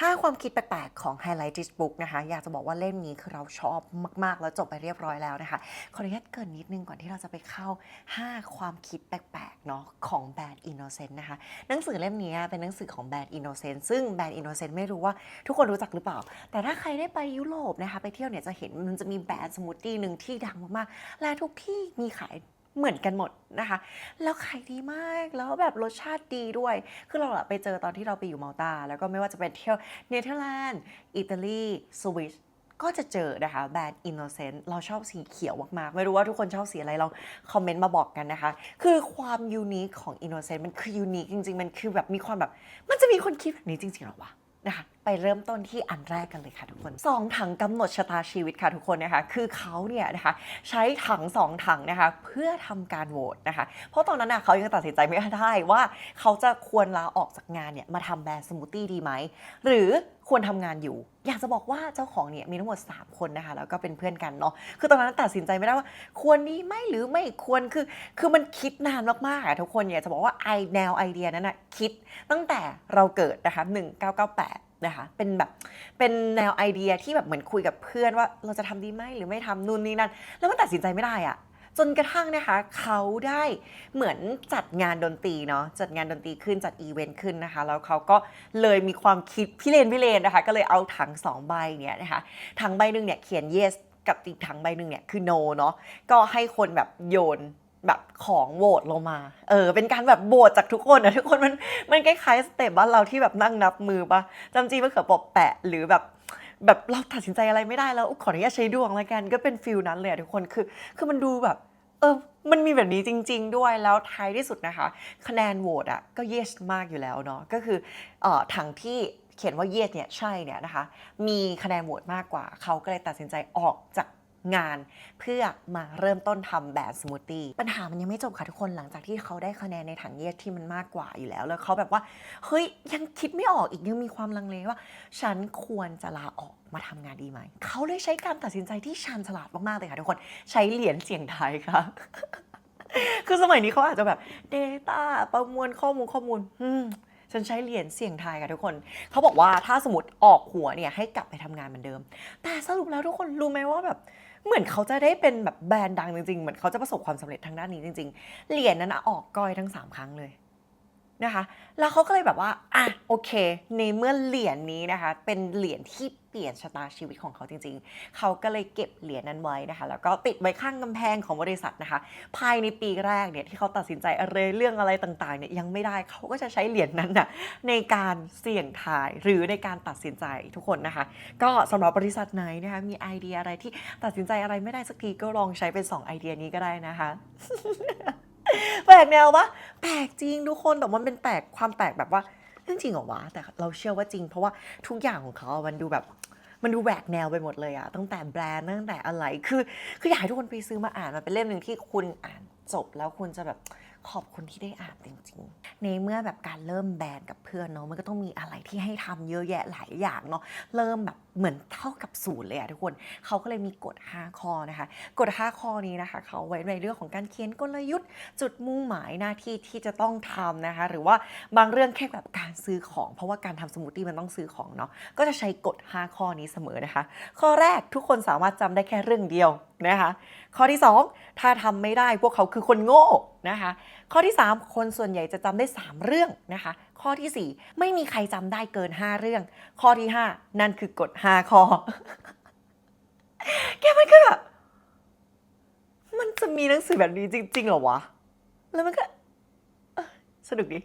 5 ความคิดแปลกๆ ของ Highlight This Book นะคะ อยากจะบอกว่าเล่มนี้คือเราชอบมากๆ แล้วจบไปเรียบร้อยแล้วนะคะ ขออนุญาตเกินนิดนึงก่อนที่เราจะไปเข้า 5 ความคิดแปลกๆ เนาะของแบรนด์ Innocent นะคะ หนังสือเล่มนี้เป็นหนังสือของแบรนด์ Innocent ซึ่งแบรนด์ Innocent ไม่รู้ว่าทุกคนรู้จักหรือเปล่า แต่ถ้าใครได้ไปยุโรปนะคะ ไปเที่ยวเนี่ยจะเห็นมันจะมีแบรนด์สมูทตี้หนึ่งที่ดังมากๆ และทุกที่มีขาย เหมือนกันหมดนะคะ แล้วขายดีมากแล้วแบบรสชาติดีด้วย คือเราอะไปเจอตอนที่เราไปอยู่มาลตา แล้วก็ไม่ว่าจะเป็นเที่ยวเนเธอร์แลนด์อิตาลีสวิสก็จะเจอนะคะแบรนด์ Innocent เราชอบสีเขียวมากๆ ไม่รู้ว่าทุกคนชอบสีอะไรเราคอมเมนต์มาบอกกันนะคะ คือความยูนิคของ Innocent มันคือยูนิคจริง ๆ มันคือแบบมีความแบบ มันจะมีคนคิดแบบนี้จริงๆหรอวะนะคะไปเริ่มต้นที่อันแรกกันเลยค่ะทุกคนสองถังกำหนดชะตาชีวิตค่ะทุกคนนะคะคือเขาเนี่ยนะคะใช้ถังสองถังนะคะเพื่อทำการโหวตนะคะ เพราะตอนนั้นนะเขายังตัดสินใจไม่ได้ว่าเขาจะควรลาออกจากงานเนี่ยมาทำแบรนด์สมูทตี้ดีไหม หรือควรทำงานอยู่ อยากจะบอกว่าเจ้าของเนี่ยมีทั้งหมด 3 คนนะคะ แล้วก็เป็นเพื่อนกันเนาะคือตอนนั้นตัดสินใจไม่ได้ว่า ควรดีไหมหรือไม่ควรคือ คือมันคิดนานมากๆอะทุกคนอยากจะบอกว่าไอแนวไอเดียนั้นนะคิดตั้งแต่เราเกิดนะคะ1998 นะคะ เป็นแบบ เป็นแนวไอเดียที่แบบเหมือนคุยกับเพื่อนว่าเราจะทำดีไหมหรือไม่ทำนู่นนี่นั่น แล้วมันตัดสินใจไม่ได้อะจนกระทั่งนะคะเขาได้เหมือนจัดงานดนตรีเนาะจัดงานดนตรีขึ้นจัดอีเวนต์ขึ้นนะคะ แล้วเขาก็เลยมีความคิดพิเรนพิเรนนะคะ ก็เลยเอาถังสองใบเนี่ยนะคะถังใบหนึ่งเนี่ยเขียน yes กับอีกถังใบหนึ่งเนี่ยคือ no เนาะก็ให้คนแบบโยน แบบของโหวตลงมา เออ เป็นการแบบโหวตจากทุกคนนะทุกคนมันมันคล้ายๆสเต็ปบ้านเราที่แบบนั่งนับมือปะจำจีมะเขือเปอบแปะหรือแบบแบบเราตัดสินใจอะไรไม่ได้แล้วขออนุญาตใช้ดวงล้วกันก็เป็นฟิลนั้นเลยทุกคนคือ คือมันดูแบบ เออ มันมีแบบนี้จริง ๆ ด้วยแล้วท้ายที่สุดนะคะ คะแนนโหวตอะก็ yes มากอยู่แล้วเนาะก็คือเอ่อถังที่เขียนว่า yes เนี่ยใช่เนี่ยนะคะ มีคะแนนโหวตมากกว่า เขาก็เลยตัดสินใจออกจาก งาน เพื่อมาเริ่มต้นทำแบรนด์สมูทตี้ปัญหามันยังไม่จบค่ะทุกคนหลังจากที่เขาได้คะแนนในถังเยสที่มันมากกว่าอยู่แล้ว แล้วเขาแบบว่า เฮ้ย ยังคิดไม่ออกอีกยังมีความลังเลว่า ฉันควรจะลาออกมาทำงานดีไหม เขาเลยใช้การตัดสินใจที่ชาญฉลาดมาก ๆ เลยค่ะทุกคนใช้เหรียญเสียงไทายค่ะคือสมัยนี้เขาอาจจะแบบ Data ประมวลข้อมูลข้อมูลอืมฉันใช้เหรียญเสี่ยงทายค่ะทุกคน เขาบอกว่าถ้าสมมติออกหัวเนี่ยให้กลับไปทำงานเหมือนเดิม แต่สรุปแล้วทุกคนรู้ไหมว่าแบบ เหมือนเขาจะได้เป็นแบบแบรนด์ดังจริงๆ เหมือนเขาจะประสบความสำเร็จทางด้านนี้จริง ๆ เหรียญนั้นนะออกก้อยทั้ง 3 ครั้งเลย นะคะ แล้วเขาก็เลยแบบว่าอะโอเค ในเมื่อเหรียญนี้นะคะ เป็นเหรียญที่เปลี่ยนชะตาชีวิตของเขาจริง ๆ เขาก็เลยเก็บเหรียญนั้นไว้นะคะ แล้วก็ติดไว้ข้างกำแพงของบริษัทนะคะ ภายในปีแรกเนี่ยที่เขาตัดสินใจอะไรเรื่องอะไรต่างๆเนี่ยยังไม่ได้เขาก็จะใช้เหรียญนั้นน่ะในการเสี่ยงทายหรือในการตัดสินใจทุกคนนะคะ ก็สำหรับบริษัทไหนนะคะมีไอเดียอะไรที่ตัดสินใจอะไรไม่ได้สักทีก็ลองใช้เป็น 2 ไอเดียนี้ก็ได้นะคะ แปลกแนวปะแปลกจริงทุกคนแต่มันเป็นแปลกความแปลกแบบว่าเรื่องจริงเหรอวะแต่เราเชื่อว่าจริง เพราะว่าทุกอย่างของเขามันดูแบบมันดูแหวกแนวไปหมดเลยอะตั้งแต่แบรนด์ตั้งแต่อะไรคือ คืออยากให้ทุกคนไปซื้อมาอ่านมันเป็นเล่มหนึ่งที่คุณอ่านจบแล้วคุณจะแบบ ขอบคุณที่ได้อ่านจริงๆ ในเมื่อแบบการเริ่มแบรนด์กับเพื่อนเนาะมันก็ต้องมีอะไรที่ให้ทำเยอะแยะหลายอย่างเนาะเริ่มแบบเหมือนเท่ากับศูนย์เลยอะทุกคนเขาก็เลยมีกฎ 5 ข้อนะคะ กฎ 5 ข้อนี้นะคะเขาไว้ในเรื่องของการเขียนกลยุทธ์ จุดมุ่งหมายหน้าที่ที่จะต้องทำนะคะ หรือว่าบางเรื่องแค่แบบการซื้อของ เพราะว่าการทำสมูทตี้มันต้องซื้อของเนาะก็จะใช้กฎ 5 ข้อนี้เสมอนะคะ ข้อแรกทุกคนสามารถจำได้แค่เรื่องเดียว นะคะข้อที่ 2 ถ้าทำไม่ได้พวกเขาคือคนโง่นะคะข้อที่ 3 คนส่วนใหญ่จะจำได้ 3 เรื่องนะคะ ข้อทีสี่4 ไม่มีใครจำได้เกิน 5 เรื่อง ข้อที่ 5 นั่นคือกฎ5ข้อแกมันก็แบบมันจะมีหนังสือแบบนี้จริงๆหรอวะ แล้วมันก็สนุกดี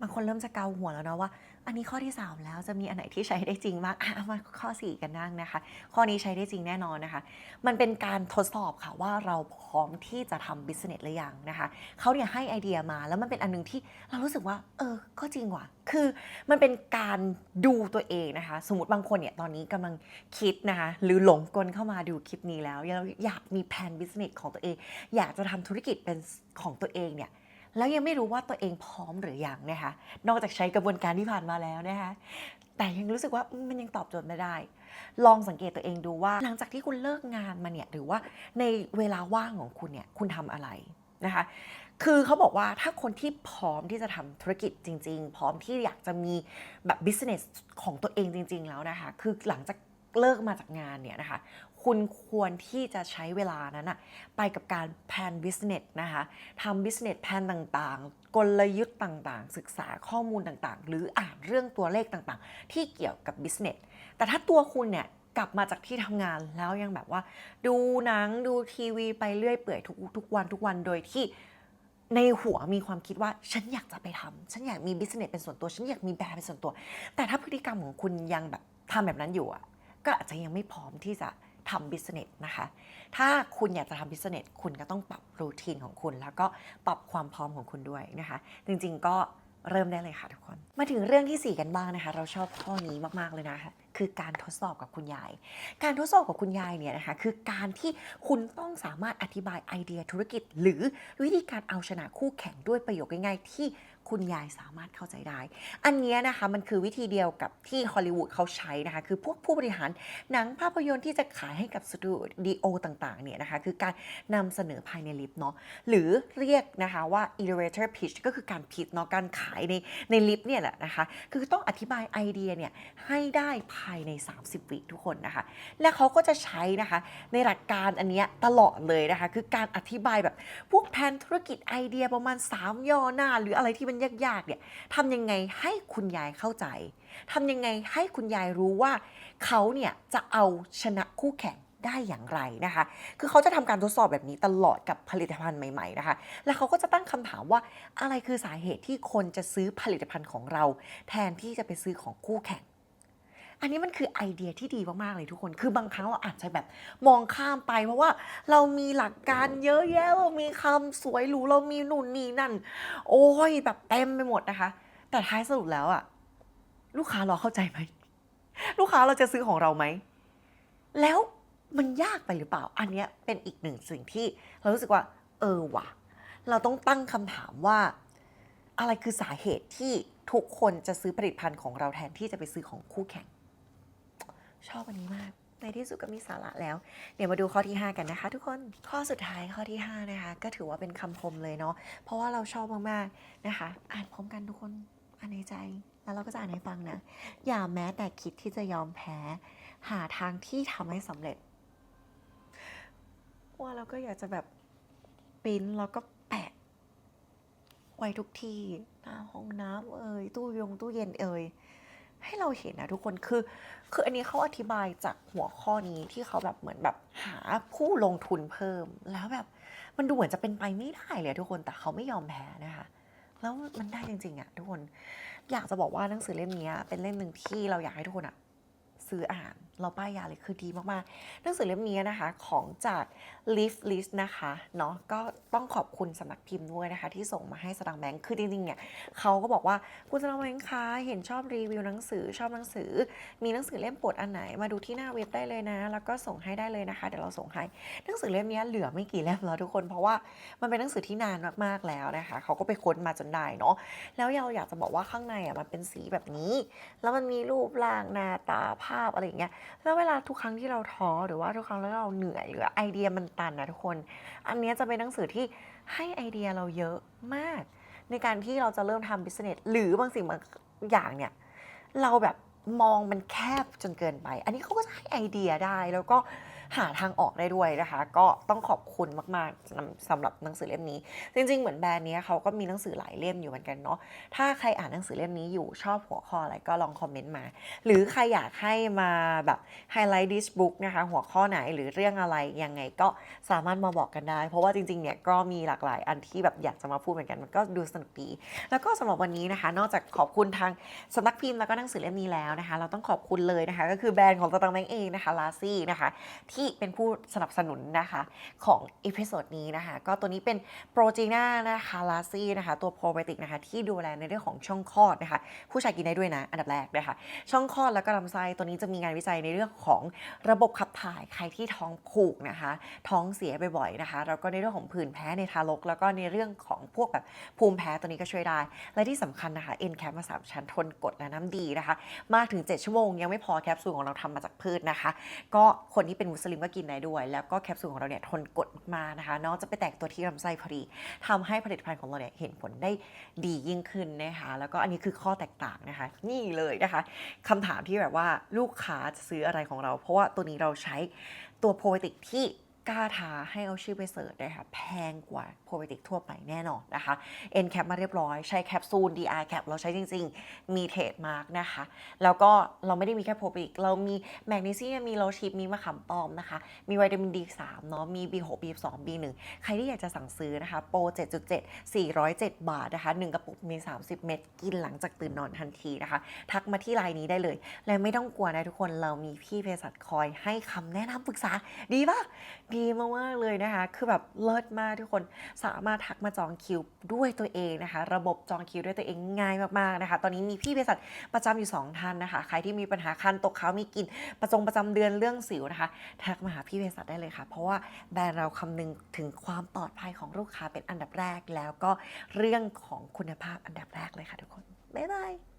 บางคนเริ่มจะเกาหัวแล้วนะว่า อันนี้ข้อที่ 3 แล้วจะมีอันไหนที่ใช้ได้จริงบ้างอะมาข้อ 4 กันนั่งนะคะ ข้อนี้ใช้ได้จริงแน่นอนนะคะ มันเป็นการทดสอบค่ะว่าเราพร้อมที่จะทำบิสเนสหรือยังนะคะเขาเนี่ยให้ไอเดียมาแล้วมันเป็นอันหนึงที่เรารู้สึกว่า เออ ก็จริงว่ะ คือมันเป็นการดูตัวเองนะคะ สมมติบางคนเนี่ยตอนนี้กำลังคิดนะคะหรือหลงกลเข้ามาดูคลิปนี้แล้วแล้วอยากมีแผนบิสเนสของตัวเอง อยากจะทำธุรกิจเป็นของตัวเองเนี่ย แล้วยังไม่รู้ว่าตัวเองพร้อมหรือยังนะคะ นอกจากใช้กระบวนการที่ผ่านมาแล้วนะคะ แต่ยังรู้สึกว่ามันยังตอบโจทย์ไม่ได้ ลองสังเกตตัวเองดูว่า หลังจากที่คุณเลิกงานมาเนี่ยหรือว่าในเวลาว่างของคุณเนี่ยคุณทำอะไรนะคะ คือเขาบอกว่าถ้าคนที่พร้อมที่จะทำธุรกิจจริง ๆ พร้อมที่อยากจะมีแบบ business ของตัวเองจริง ๆ แล้วนะคะ คือหลังจากเลิกมาจากงานเนี่ยนะคะ คุณควรที่จะใช้เวลานั้นอะไปกับการแพน business นะคะทำ business แพนต่างๆ กลยุทธ์ต่างๆ ศึกษาข้อมูลต่างๆ หรืออ่านเรื่องตัวเลขต่างๆ ที่เกี่ยวกับ business แต่ถ้าตัวคุณเนี่ยกลับมาจากที่ทำงานแล้วยังแบบว่า ดูหนังดูทีวีไปเรื่อยเปื่อยทุกทุกวันทุกวันโดยที่ในหัวมีความคิดว่าฉันอยากจะไปทำฉันอยากมีบิสเนสเป็นส่วนตัว ฉันอยากมีแบรนด์เป็นส่วนตัว แต่ถ้าพฤติกรรมของคุณยังแบบทำแบบนั้นอยู่อะก็อาจจะยังไม่พร้อมที่จะ ทำบิสเนสนะคะ ถ้าคุณอยากจะทำบิสเนสคุณก็ต้องปรับรูทีนของคุณ แล้วก็ปรับความพร้อมของคุณด้วยนะคะ จริงๆก็เริ่มได้เลยค่ะทุกคน มาถึงเรื่องที่ 4 กันบ้างนะคะ เราชอบข้อนี้มาก ๆ เลยนะคะคือการทดสอบกับคุณยาย การทดสอบกับคุณยายเนี่ยนะคะคือการที่คุณต้องสามารถอธิบายไอเดียธุรกิจ หรือวิธีการเอาชนะคู่แข่งด้วยประโยคง่ายๆที่ คุณยายสามารถเข้าใจได้ อันนี้นะคะมันคือวิธีเดียวกับที่ฮอลลีวูดเขาใช้นะคะ คือพวกผู้บริหารหนังภาพยนตร์ที่จะขายให้กับสตูดิโอต่างๆเนี่ยนะคะ คือการนำเสนอภายในลิฟต์เนาะหรือเรียกนะคะว่า elevator pitch ก็คือการพิชเนาะการขายในในลิฟต์เนี่ยแหละนะคะ คือต้องอธิบายไอเดียเนี่ยให้ได้ภายใน 30 วิทุกคนนะคะ และเขาก็จะใช้นะคะในหลักการอันนี้ตลอดเลยนะคะ คือการอธิบายแบบพวกแผนธุรกิจไอเดียประมาณ 3 ย่อหน้า หรืออะไรที่มันยากๆเนี่ยทำยังไงให้คุณยายเข้าใจทำยังไงให้คุณยายรู้ว่าเขาเนี่ยจะเอาชนะคู่แข่งได้อย่างไรนะคะ คือเขาจะทำการทดสอบแบบนี้ตลอดกับผลิตภัณฑ์ใหม่ๆนะคะ แล้วเขาก็จะตั้งคำถามว่าอะไรคือสาเหตุที่คนจะซื้อผลิตภัณฑ์ของเรา แทนที่จะไปซื้อของคู่แข่ง อันนี้มันคือไอเดียที่ดีมากๆเลยทุกคน คือบางครั้งเราอาจจะแบบมองข้ามไป เพราะว่าเรามีหลักการเยอะแยะเรามีคำสวยหรูเรามีนู่นนี่นั่น โอ้ยแบบเต็มไปหมดนะคะ แต่ท้ายสรุปแล้วอะลูกค้าเราเข้าใจไหมลูกค้าเราจะซื้อของเราไหม แล้วมันยากไปหรือเปล่า อันเนี้ยเป็นอีกหนึ่งสิ่งที่เรารู้สึกว่า เออว่ะ เราต้องตั้งคำถามว่า อะไรคือสาเหตุที่ทุกคนจะซื้อผลิตภัณฑ์ของเราแทนที่จะไปซื้อของคู่แข่ง ชอบอันนี้มาก ในที่สุดก็มีสาระแล้ว เดี๋ยวมาดูข้อที่ 5 กันนะคะ ทุกคนข้อสุดท้ายข้อที่ 5 นะคะ ก็ถือว่าเป็นคำคมเลยเนาะเพราะว่าเราชอบมากๆนะคะ อ่านพร้อมกันทุกคนอ่านในใจแล้วเราก็จะอ่านให้ฟังนะอย่าแม้แต่คิดที่จะยอมแพ้ หาทางที่ทำให้สำเร็จว่าเราก็อยากจะแบบปริ้นแล้วก็แปะ ไว้ทุกที่หน้าห้องน้ำเอ่ยตู้ยงตู้เย็นเอ่ย ให้เราเห็นนะทุกคนคือ คืออันนี้เขาอธิบายจากหัวข้อนี้ที่เขาแบบเหมือนแบบหาผู้ลงทุนเพิ่ม แล้วแบบมันดูเหมือนจะเป็นไปไม่ได้เลยทุกคนแต่เขาไม่ยอมแพ้นะคะแล้วมันได้จริงๆอะทุกคน อยากจะบอกว่าหนังสือเล่มนี้เป็นเล่มหนึ่งที่เราอยากให้ทุกคนอะซื้ออ่าน เราป้ายยาเลยคือดีมากๆหนังสือเล่มนี้นะคะของจาก Leaf List นะคะเนาะก็ต้องขอบคุณสำนักพิมพ์ด้วยนะคะ ที่ส่งมาให้สตังแบงค์คือจริงๆเนี่ยเขาก็บอกว่าคุณสตังแบงค์คะเห็นชอบรีวิวหนังสือชอบหนังสือ มีหนังสือเล่มโปรดอันไหนมาดูที่หน้าเว็บได้เลยนะ แล้วก็ส่งให้ได้เลยนะคะเดี๋ยวเราส่งให้หนังสือเล่มนี้เหลือไม่กี่เล่มแล้วทุกคน เพราะว่ามันเป็นหนังสือที่นานมากๆแล้วนะคะเขาก็ไปค้นมาจนได้เนาะแล้วเราอยากจะบอกว่าข้างในอะมันเป็นสีแบบนี้ แล้วมันมีรูปร่างหน้าตาภาพอะไรอย่างเงี้ยแล้วเวลาทุกครั้งที่เราท้อหรือว่าทุกครั้งที่เราเหนื่อยหรือไอเดียมันตันนะทุกคน อันนี้จะเป็นหนังสือที่ให้ไอเดียเราเยอะมาก ในการที่เราจะเริ่มทำบิสเนสหรือบางสิ่งบางอย่างเนี่ยเราแบบมองมันแคบจนเกินไป อันนี้เขาก็จะให้ไอเดียได้แล้วก็ หาทางออกได้ด้วยนะคะ ก็ต้องขอบคุณมากๆสำสำหรับหนังสือเล่มนี้ จริง ๆ เหมือนแบรนด์นี้เขาก็มีหนังสือหลายเล่มอยู่เหมือนกันเนาะถ้าใครอ่านหนังสือเล่มนี้อยู่ชอบหัวข้ออะไรก็ลองคอมเมนต์มา หรือใครอยากให้มาแบบไฮไลท์ดิสบุ๊กนะคะหัวข้อไหนหรือเรื่องอะไรยังไงก็สามารถมาบอกกันได้ เพราะว่าจริงๆเนี่ยก็มีหลากหลายอันที่แบบอยากจะมาพูดเหมือนกันมันก็ดูสนุกดี แล้วก็สำหรับวันนี้นะคะ นอกจากขอบคุณทางสำนักพิมพ์แล้วก็หนังสือเล่มนี้แล้วนะคะ เราต้องขอบคุณเลยนะคะ ก็คือแบรนด์ของตตังแบงเองนะคะลาซี่นะคะที่เป็นผู้สนับสนุนนะคะของอีพิโซดนี้นะคะ ก็ตัวนี้เป็นโปรจีน่านะคะลาซี่นะคะ ตัวโปรไบติกนะคะที่ดูแลในเรื่องของช่องคลอดนะคะ ผู้ชายกินได้ด้วยนะ อันดับแรกนะคะ ช่องคลอดแล้วก็ลำไส้ตัวนี้จะมีงานวิจัยในเรื่องของระบบขับถ่ายใครที่ท้องผูกนะคะ ท้องเสียบ่อยๆนะคะ แล้วก็ในเรื่องของผื่นแพ้ในทารก แล้วก็ในเรื่องของพวกแบบภูมิแพ้ตัวนี้ก็ช่วยได้ และที่สำคัญนะคะ N cap มาสามชั้นทนกดและน้ำดีนะคะ มากถึง 7 ชั่วโมงยังไม่พอแคปซูลของเราทำมาจากพืชนะคะ ก็คนที่เป็นมุสลิมก็กินได้ด้วย แล้วก็แคปซูลของเราเนี่ยทนกดมากนะคะน้องจะไปแตกตัวที่ลำไส้พอดีทำให้ผลิตภัณฑ์ของเราเนี่ยเห็นผลได้ดียิ่งขึ้นนะคะแล้วก็อันนี้คือข้อแตกต่างนะคะ นี่เลยนะคะคำถามที่แบบว่าลูกค้าจะซื้ออะไรของเรา เพราะว่าตัวนี้เราใช้ตัวโปรไบโอติกที่ กล้าท้าให้เอาชื่อไปเสิร์ชนะคะแพงกว่าโปรไบโติกทั่วไปแน่นอนนะคะ N cap มาเรียบร้อยใช้แคปซูล DR cap เราใช้จริง ๆ มีเทรดมาร์กนะคะ แล้วก็เราไม่ได้มีแค่โปรไบโติกเรามีแมกนีเซียมมีโลชิปมีมะขามป้อมนะคะ มีวิตามิน D3 เนาะมี B6 B2 B1 ใครที่อยากจะสั่งซื้อนะคะโปร 7.7 407 บาทนะคะ1กระปุกมี 30 เม็ดกินหลังจากตื่นนอนทันทีนะคะ ทักมาที่ไลน์นี้ได้เลย และไม่ต้องกลัวนะทุกคนเรามีพี่เภสัชคอยให้คำแนะนำปรึกษาดีปะดีมากๆเลยนะคะ คือแบบเลิศมากทุกคนสามารถทักมาจองคิวด้วยตัวเองนะคะ ระบบจองคิวด้วยตัวเองง่ายมากๆนะคะ ตอนนี้มีพี่เภสัชประจำอยู่ 2 ท่านนะคะ ใครที่มีปัญหาคันตกเขามีกลิน ประจงประจำเดือนเรื่องสิวนะคะ ทักมาหาพี่เภสัชได้เลยค่ะ เพราะว่าแบรนด์เราคำนึงถึงความปลอดภัยของลูกค้าเป็นอันดับแรก แล้วก็เรื่องของคุณภาพอันดับแรกเลยค่ะทุกคนบ๊ายบาย